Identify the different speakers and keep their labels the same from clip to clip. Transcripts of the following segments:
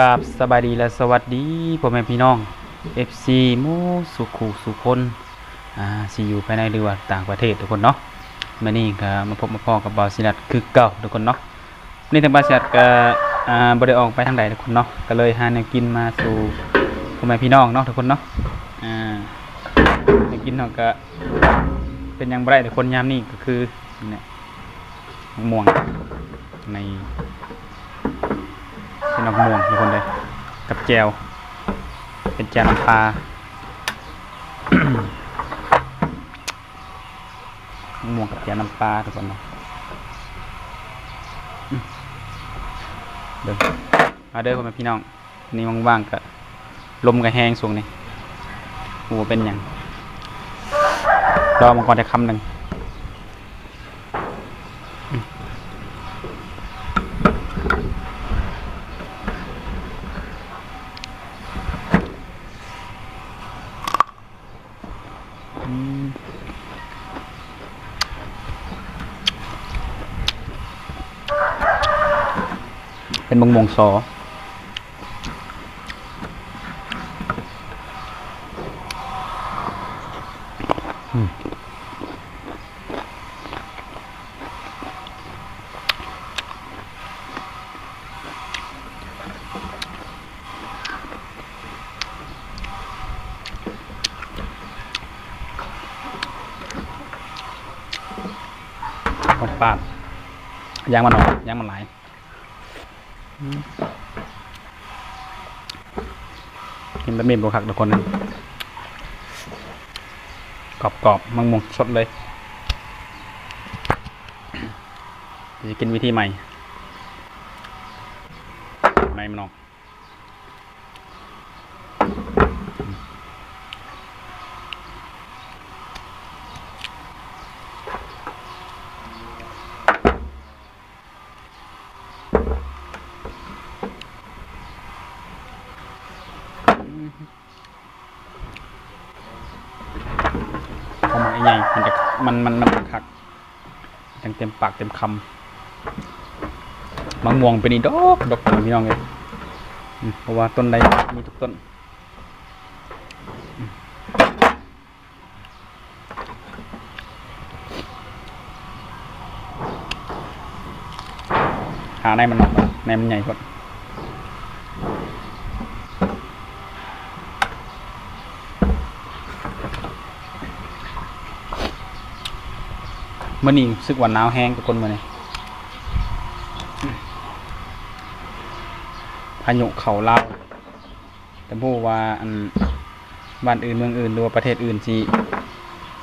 Speaker 1: กับสบายดีและสวัสดีพ่อแม่พี่น้อง FC มูสุขุสุคนอ่าสิอยู่ภายในหรือว่าต่างประเทศทุกคนเนาะมื้อนี้ก็มาพบมาพ้อกับบาสินัดคือเก่าทุกคนเนาะนี่ทางบาสินัดก็อ่าบ่ได้ออกไปทางใดทุกคนเนาะก็เลยหาแนวกินมาสู่พ่อแม่พี่น้องเนาะทุกคนเนาะอ่าแนวกินเนาะก็เป็นยังได้ทุกคนยามนี้ก็คือเนี่ยม่วงใน เป็นดอกม่วงทุกคนเลยกับแจวเป็นแจวน้ำปลาม่วงกับแจวน้ำปลาทุกคนเนาะเดินมาเด้อพ่อแม่พี่น้องนี่ว่างๆก็ลมก็แหงสูงนี่หัวเป็นอย่างรอมาก่อนจะคำหนึ่ง เป็นมงมงซอต้องปาดยางมันออกยางมันไหล กินแบบนี้บุคักทุกคนนะกรอบกรอบๆมังมงสดเลยจะกินวิธีใหม่ ไม่มันออกพอห มันจะมันมันมันคักจังเต็มปากเต็มคำมังม่วงเป็นอีดอกดอกพี่น้องเลยเพราะว่าต้นใดมีทุกต้นหาในมันออกในมันใหญ่ก่อน มื่อนี้รู้สึกว่าหนาวแห้งทุกคนมื่อนี้อืมพายุเขาเล่าแต่พูดว่าอันบ้านอื่นเมืองอื่นหรือว่าประเทศอื่นสิ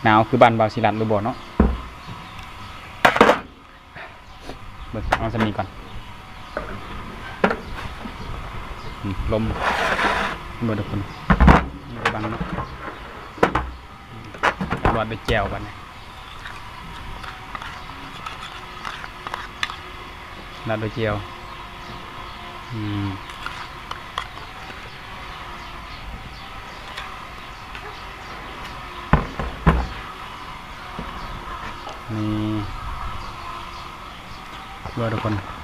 Speaker 1: หนาวคือบ้านบาวศิลัดหรือบ่เนาะเบิกเอาสมีก่อนลมเบิดทุกคนบังเนาะรอดด้วยแจวบันเนี่ย ราดด้วยเจียวอืมนี่เบอร์ทุกคน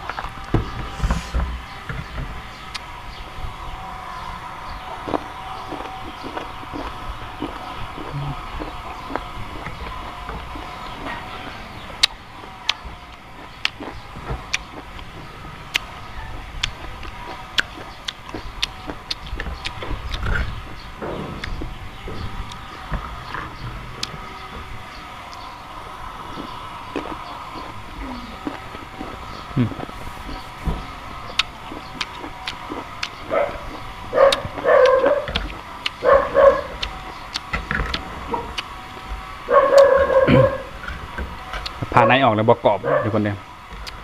Speaker 1: ผ่านในออกแล้วบอกกรอบอยู่คนเดียว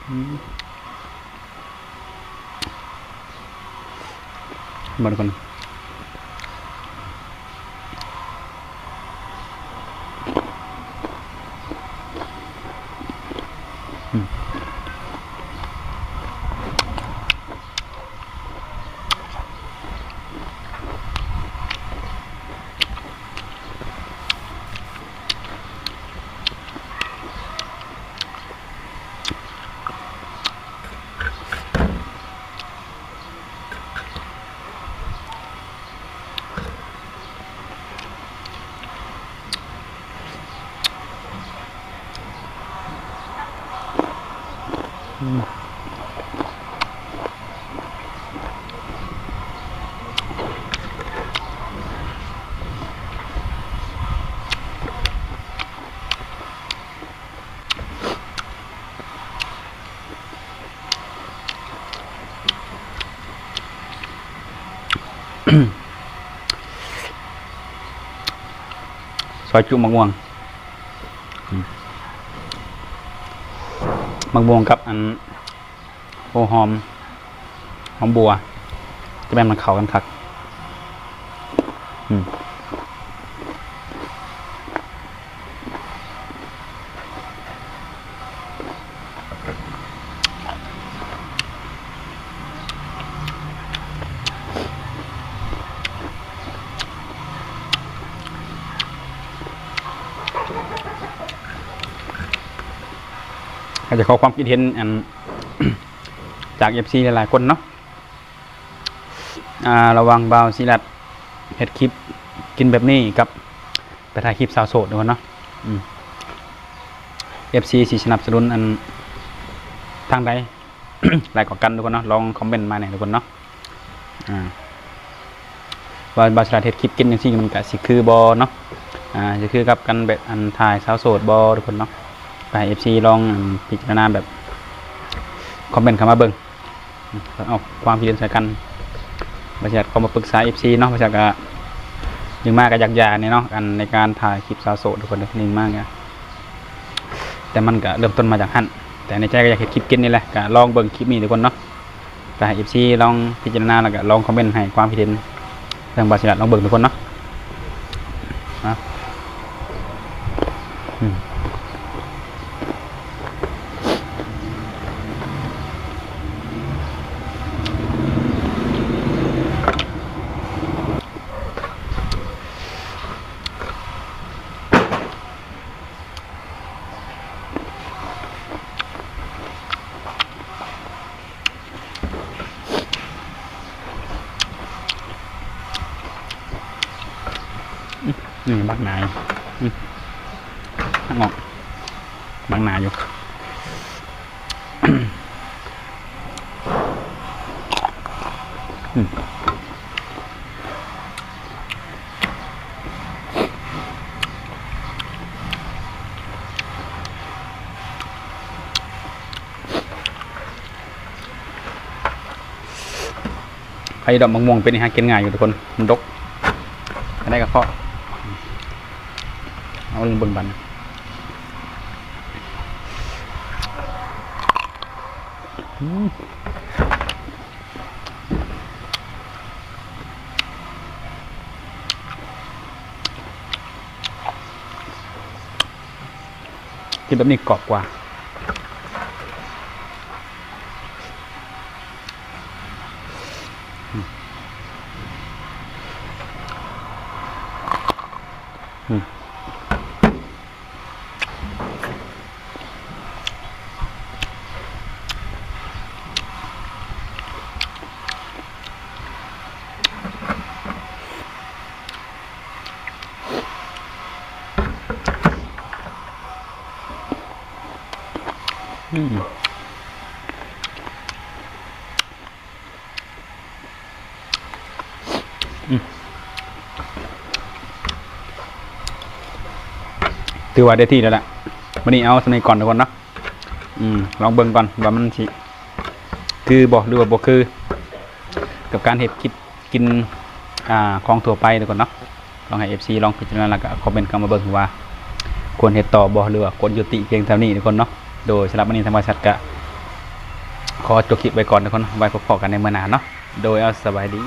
Speaker 1: อืมมาทุกคนอืม ซอยจุมะม่วงอืมมะม่วงกับอันโอหอม หอมบัว จะแม่นมันเข้ากันคัก อืม จะขอความคิดเห็นอันจากเอฟซีหลายๆคนเนาะระวังเบาสิลัดเห็ดคลิปกินแบบนี้กับไปถ่ายคลิปสาวโสดด้วยเนาะเอฟซีสีสนับสนุนอันทางใดหลายกว่ากันทุกคนเนาะลองคอมเมนต์มาหน่อยทุกคนเนาะว่าบาสลัดเห็ดคลิปกินอย่างที่มันกะสิคือบอเนาะอ่าจะคือกับกันแบบอันถ่ายสาวโสดบอทุกคนเนาะ ไปเอฟซีลองพิจารณาแบบคอมเมนต์เข้ามาเบิ่งอืมเอาความคิดเห็นใส่กันบริษัทเขามาปรึกษา FC เนาะบริษัทก็ยังมากกับยักยาเนี่ยเนาะกันในการถ่ายคลิปสาวโสดทุกคนนิ่งมากอะแต่มันก็เริ่มต้นมาจากหั่นแต่ในใจก็อยากเห็นคลิปกินนี่แหละก็ลองเบิ่งคลิปนี้ทุกคนเนาะแต่ให้ FC ลองพิจารณาแล้วก็ลองคอมเมนต์ให้ความคิดเห็นทางบริษัทลองเบิ่งทุกคนเนาะนะอืม นี่บักนายอืมข้างอกบักนาอยู่อืมใครดอกมะม่วงเป็นอาหารกินง่ายอยู่ทุกคน มันดกอันนี้ก็เพาะ เอาเบิ่งบันอืมกินแบบนี้กรอบกว่า ถือว่าได้ที่แล้วแหละวันนี้เอาสมัยก่อนทุกคนเนาะอืมลองเบิ่งก่อนว่ามันสิคือบอกหรือว่าบ่คือ กับการเห็ดคิดกินอ่าของทั่วไปทุกคนเนาะลองให้ FC ลองพิจารณาแล้วก็คอมเมนต์เข้ามาเบิ่งว่าควรเห็ดต่อบ่หรือว่าควรยุติเพียงเท่านี้ทุกคนเนาะ โดยสำหรับวันนี้ธรรมชาติกะขอจบคลิปไว้ก่อนทุกคนไว้พบกันในเมื่อหนาเนาะโดยเอาสบายดี